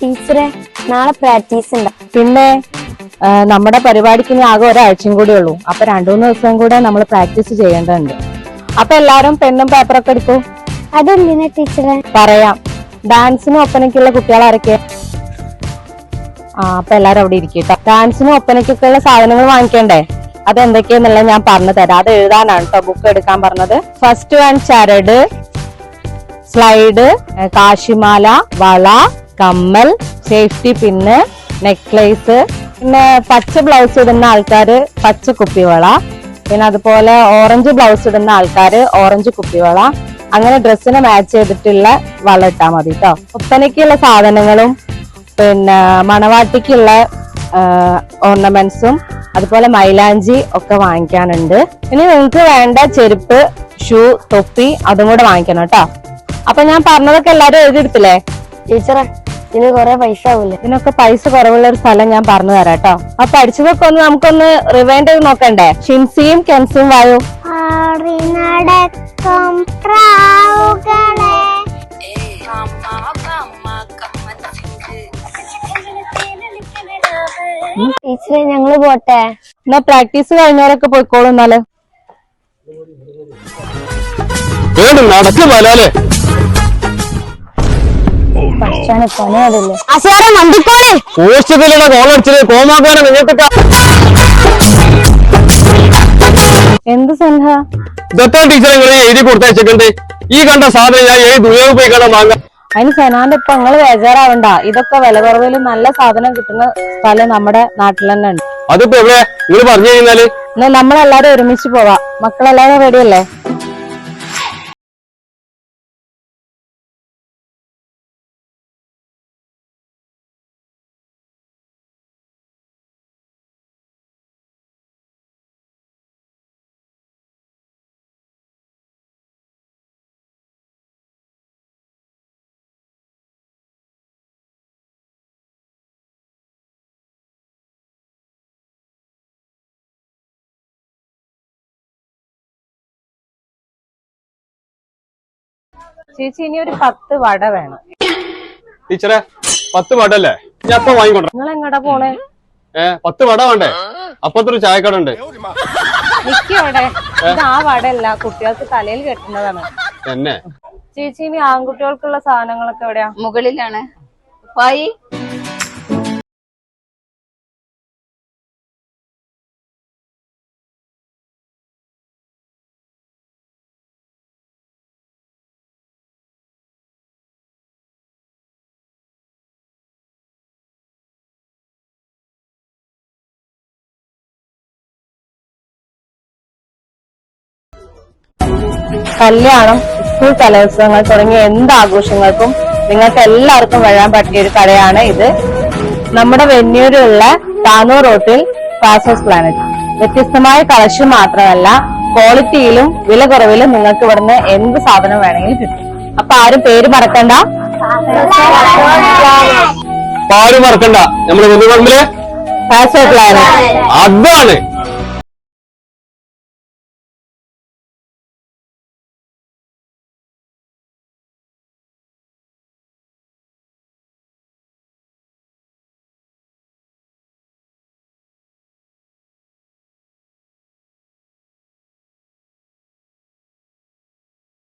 ടീച്ചറെ നാളെ പ്രാക്ടീസ് ഉണ്ട് പിന്നെ നമ്മുടെ പരിപാടിക്ക് ഇനി ആകെ ഒരാഴ്ചയും കൂടി ഉള്ളൂ. അപ്പൊ രണ്ടു മൂന്ന് ദിവസം കൂടെ നമ്മൾ പ്രാക്ടീസ് ചെയ്യേണ്ടതുണ്ട്. അപ്പൊ എല്ലാരും പെണ്ണും പേപ്പറൊക്കെ എടുക്കൂ. അതെന്തിനാ ടീച്ചറെ? പറയാം. ഡാൻസിനും ഒപ്പനയ്ക്കുള്ള കുട്ടികൾ ആരൊക്കെ ആ അപ്പൊ എല്ലാരും അവിടെ ഇരിക്കട്ടെ. ഡാൻസിനും ഒപ്പനയ്ക്കൊക്കെ ഉള്ള സാധനങ്ങൾ വാങ്ങിക്കണ്ടേ? അതെന്തൊക്കെയാന്നുള്ളത് ഞാൻ പറഞ്ഞു തരാം. അത് എഴുതാനാണ് കേട്ടോ ബുക്ക് എടുക്കാൻ പറഞ്ഞത്. ഫസ്റ്റ് വൺ ചരട് സ്ലൈഡ് കാശിമാല വള കമ്മൽ സേഫ്റ്റി പിന്ന് നെക്ലേസ് പിന്നെ പച്ച ബ്ലൗസ് ഇടുന്ന ആൾക്കാർ പച്ച കുപ്പിവള. പിന്നെ അതുപോലെ ഓറഞ്ച് ബ്ലൗസ് ഇടുന്ന ആൾക്കാർ ഓറഞ്ച് കുപ്പിവള. അങ്ങനെ ഡ്രസ്സിനെ മാച്ച് ചെയ്തിട്ടുള്ള വള ഇട്ടാൽ മതി കേട്ടോ ഒപ്പനയ്ക്കുള്ള സാധനങ്ങളും പിന്നെ മണവാട്ടിക്കുള്ള ഓർണമെന്റ്സും അതുപോലെ മൈലാഞ്ചി ഒക്കെ വാങ്ങിക്കാനുണ്ട്. ഇനി നിങ്ങൾക്ക് വേണ്ട ചെരുപ്പ് ഷൂ തൊപ്പി അതും കൂടെ വാങ്ങിക്കണം കേട്ടോ അപ്പൊ ഞാൻ പറഞ്ഞതൊക്കെ എല്ലാരും എഴുതിയെടുത്തില്ലേ? ടീച്ചറെ ഇതിന് കൊറേ പൈസ ആവൂലേ? ഇതിനൊക്കെ പൈസ കുറവുള്ള ഒരു സ്ഥലം ഞാൻ പറഞ്ഞു തരാം കേട്ടോ. അപ്പൊ പഠിച്ചതൊക്കെ ഒന്ന് നമുക്കൊന്ന് റിവൈൻഡ് ചെയ്ത് നോക്കണ്ടേ? ഷിൻസിയും കെൻസിയും വായു? ആറി നടക്കും പ്രാവുകളെ. ടീച്ചറെ ഞങ്ങൾ പോട്ടെ. എന്നാ പ്രാക്ടീസ് കഴിഞ്ഞവരൊക്കെ പോയിക്കോളൂ എന്നാൽ. നടക്ക് കോമാക്കാനെ നിങ്ങൾക്കൊക്കെ എന്ത് ടീച്ചർ എഴുതി ഈ കണ്ട സാധനം ഞാൻ ഏത് ദുരിതം പോയി കാണാൻ വാങ്ങാം. അതിന് സനാന്റെ ഇപ്പൊ നിങ്ങൾ ബേജാറാവണ്ട. ഇതൊക്കെ വില കുറവിൽ നല്ല സാധനം കിട്ടുന്ന സ്ഥലം നമ്മുടെ നാട്ടിൽ തന്നെ ഉണ്ട്. അതിപ്പോ എവിടെ? നിങ്ങൾ പറഞ്ഞു കഴിഞ്ഞാൽ നമ്മളെല്ലാരും ഒരുമിച്ച് പോവാ. മക്കളെല്ലാരും റെഡിയല്ലേ ചേച്ചി ഇനി ഒരു പത്ത് വട വേണം. ടീച്ചറെ പത്ത് വടല്ലേ? ഞാൻ അപ്പൊ വാങ്ങിക്കൊണ്ട? നിങ്ങൾ എങ്ങടാ പോണേ? ഏ പത്ത് വട വേണ്ടേ? അപ്പത്തൊരു ചായക്കട ഉണ്ട് നിക്ക് വട ഇത് ആ വടയല്ല കുട്ടികൾക്ക് തലയിൽ കെട്ടുന്നതാണ്. എന്നെ? ചേച്ചി ഇനി ആൺകുട്ടികൾക്കുള്ള സാധനങ്ങളൊക്കെ എവിടെയാ? മുകളിലാണ്. കല്യാണം സ്കൂൾ കലോത്സവങ്ങൾ തുടങ്ങിയ എന്ത് ആഘോഷങ്ങൾക്കും നിങ്ങൾക്ക് എല്ലാവർക്കും വരാൻ പറ്റിയ ഒരു കടയാണ് ഇത്. നമ്മുടെ വെന്നൂരിലുള്ള താനൂർ റോട്ടിൽ പാസോസ് പ്ലാനറ്റ് വ്യത്യസ്തമായ കളക്ഷൻ മാത്രമല്ല ക്വാളിറ്റിയിലും വില കുറവിലും നിങ്ങൾക്ക് ഇവിടുന്ന് എന്ത് സാധനം വേണമെങ്കിലും കിട്ടും. അപ്പൊ ആരും പേര് മറക്കണ്ട. ആരും മറക്കണ്ട. നമ്മുടെ പ്ലാനറ്റ് അതാണ്.